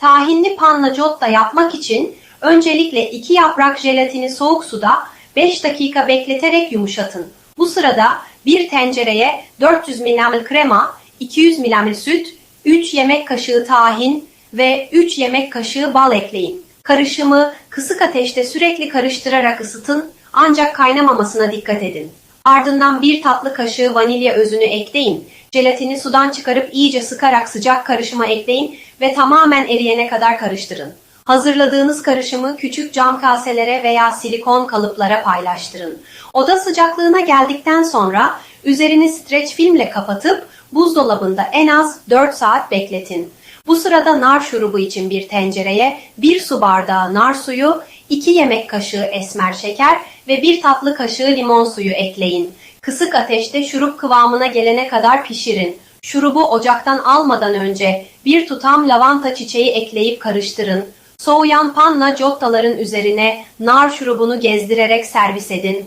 Tahinli cotta yapmak için öncelikle 2 yaprak jelatini soğuk suda 5 dakika bekleterek yumuşatın. Bu sırada bir tencereye 400 ml krema, 200 ml süt, 3 yemek kaşığı tahin ve 3 yemek kaşığı bal ekleyin. Karışımı kısık ateşte sürekli karıştırarak ısıtın ancak kaynamamasına dikkat edin. Ardından bir tatlı kaşığı vanilya özünü ekleyin. Jelatini sudan çıkarıp iyice sıkarak sıcak karışıma ekleyin ve tamamen eriyene kadar karıştırın. Hazırladığınız karışımı küçük cam kaselere veya silikon kalıplara paylaştırın. Oda sıcaklığına geldikten sonra üzerini streç filmle kapatıp buzdolabında en az 4 saat bekletin. Bu sırada nar şurubu için bir tencereye 1 su bardağı nar suyu, 2 yemek kaşığı esmer şeker ve 1 tatlı kaşığı limon suyu ekleyin. Kısık ateşte şurup kıvamına gelene kadar pişirin. Şurubu ocaktan almadan önce bir tutam lavanta çiçeği ekleyip karıştırın. Soğuyan panna cottaların üzerine nar şurubunu gezdirerek servis edin.